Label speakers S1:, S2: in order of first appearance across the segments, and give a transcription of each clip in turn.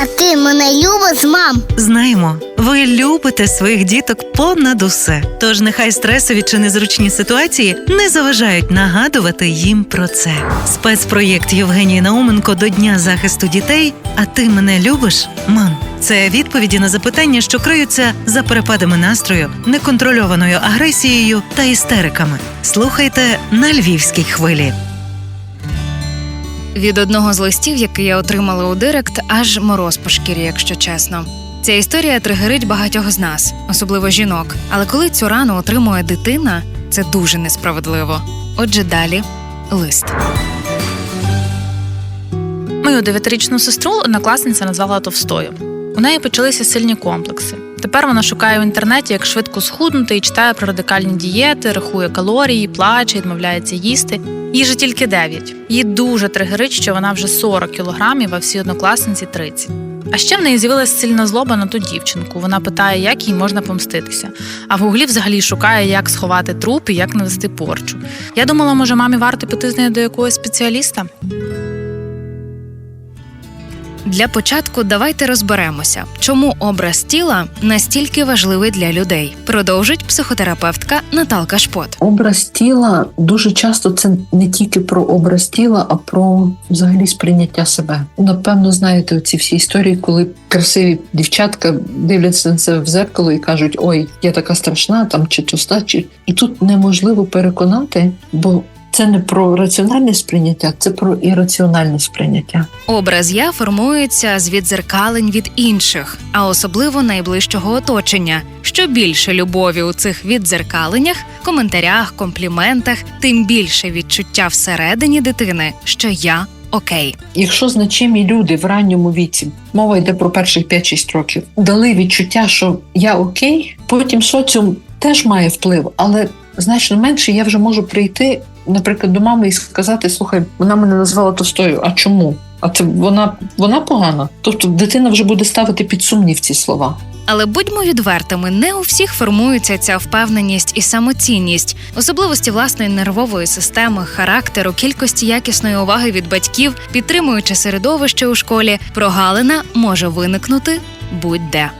S1: А ти мене любиш, мам?
S2: Знаємо, ви любите своїх діток понад усе. Тож нехай стресові чи незручні ситуації не заважають нагадувати їм про це. Спецпроєкт Євгенії Науменко до Дня захисту дітей. А ти мене любиш, мам? Це відповіді на запитання, що криються за перепадами настрою, неконтрольованою агресією та істериками. Слухайте на львівській хвилі.
S3: Від одного з листів, який я отримала у Директ, аж мороз по шкірі, якщо чесно. Ця історія тригерить багатьох з нас, особливо жінок. Але коли цю рану отримує дитина, це дуже несправедливо. Отже, далі лист.
S4: Мою дев'ятирічну сестру однокласниця назвала товстою. У неї почалися сильні комплекси. Тепер вона шукає в інтернеті, як швидко схуднути і читає про радикальні дієти, рахує калорії, плаче, відмовляється їсти. Їй же тільки 9. Їй дуже тригерить, що вона вже 40 кілограмів, а всі однокласниці 30. А ще в неї з'явилася сильна злоба на ту дівчинку. Вона питає, як їй можна помститися. А в гуглі взагалі шукає, як сховати труп і як навести порчу. Я думала, може, мамі варто піти з нею до якогось спеціаліста.
S3: Для початку давайте розберемося, чому образ тіла настільки важливий для людей. Продовжить психотерапевтка Наталка Шпот.
S5: Образ тіла дуже часто це не тільки про образ тіла, а про взагалі сприйняття себе. Напевно, знаєте оці всі історії, коли красиві дівчатка дивляться на себе в зеркало і кажуть: Ой, я така страшна, там чи тоста, чи і тут неможливо переконати, бо це не про раціональне сприйняття, це про ірраціональне сприйняття.
S3: Образ я формується з відзеркалень від інших, а особливо найближчого оточення. Що більше любові у цих відзеркаленнях, коментарях, компліментах, тим більше відчуття всередині дитини, що я окей.
S5: Якщо значимі люди в ранньому віці, мова йде про перших 5-6 років, дали відчуття, що я окей, потім соціум теж має вплив, але значно менше я вже можу прийти, наприклад, до мами і сказати: слухай, вона мене назвала тостою. А чому? А це вона, вона погана. Тобто дитина вже буде ставити під сумнів ці слова.
S3: Але будьмо відвертими, не у всіх формується ця впевненість і самоцінність, особливості власної нервової системи, характеру, кількості якісної уваги від батьків, підтримуючи середовище у школі, прогалина може виникнути будь-де.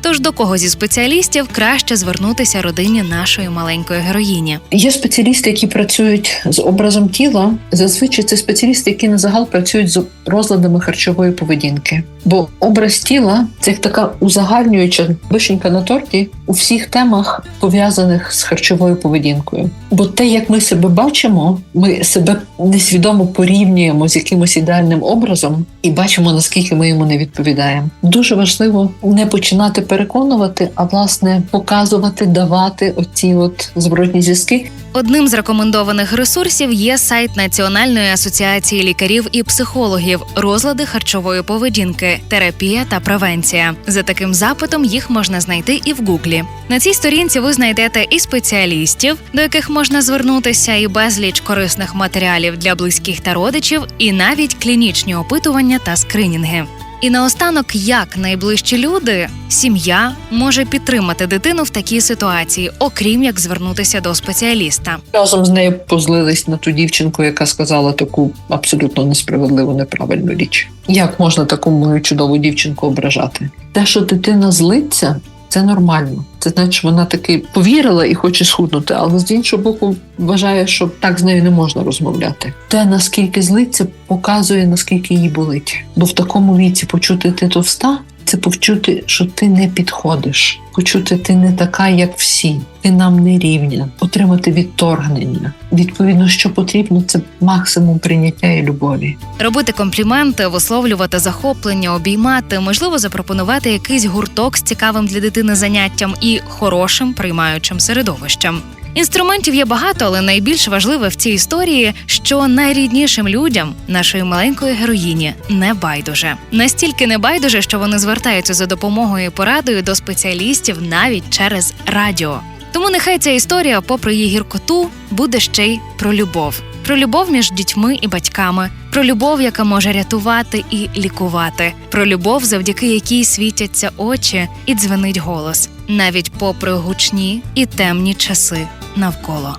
S3: Тож до кого зі спеціалістів краще звернутися родині нашої маленької героїні.
S5: Є спеціалісти, які працюють з образом тіла. Зазвичай це спеціалісти, які на загал працюють з розладами харчової поведінки. Бо образ тіла це як така узагальнююча вишенька на торті у всіх темах пов'язаних з харчовою поведінкою. Бо те, як ми себе бачимо, ми себе несвідомо порівнюємо з якимось ідеальним образом і бачимо, наскільки ми йому не відповідаємо. Дуже важливо не починати переконувати, а власне показувати, давати оці от зворотні зв'язки,
S3: Одним з рекомендованих ресурсів є сайт Національної асоціації лікарів і психологів розлади харчової поведінки, терапія та превенція. За таким запитом їх можна знайти і в Гуглі. На цій сторінці ви знайдете і спеціалістів, до яких можна звернутися, і безліч корисних матеріалів для близьких та родичів, і навіть клінічні опитування та скринінги. І наостанок, як найближчі люди, сім'я може підтримати дитину в такій ситуації, окрім як звернутися до спеціаліста.
S5: разом з нею позлились на ту дівчинку, яка сказала таку абсолютно несправедливу, неправильну річ. Як можна таку мою чудову дівчинку ображати? Те, що дитина злиться, це нормально. Це значить, вона таки повірила і хоче схуднути, але з іншого боку вважає, що так з нею не можна розмовляти. Те, наскільки злиться, показує наскільки їй болить. Бо в такому віці почути ти товста. Це почути, що ти не підходиш, почути ти не така, як всі, ти нам не рівня, отримати відторгнення. Відповідно, що потрібно, це максимум прийняття і любові.
S3: Робити компліменти, висловлювати захоплення, обіймати, можливо, запропонувати якийсь гурток з цікавим для дитини заняттям і хорошим приймаючим середовищем. Інструментів є багато, але найбільш важливе в цій історії, що найріднішим людям нашої маленької героїні не байдуже. Настільки не байдуже, що вони звертаються за допомогою і порадою до спеціалістів навіть через радіо. Тому нехай ця історія, попри її гіркоту, буде ще й про любов. Про любов між дітьми і батьками, про любов, яка може рятувати і лікувати, про любов, завдяки якій світяться очі і дзвенить голос, навіть попри гучні і темні часи навколо.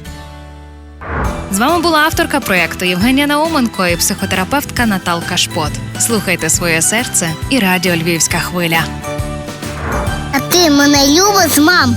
S3: З вами була авторка проєкту Євгенія Науменко і психотерапевтка Наталка Шпот. Слухайте своє серце і радіо Львівська хвиля.
S1: А ти мене любиш, мам?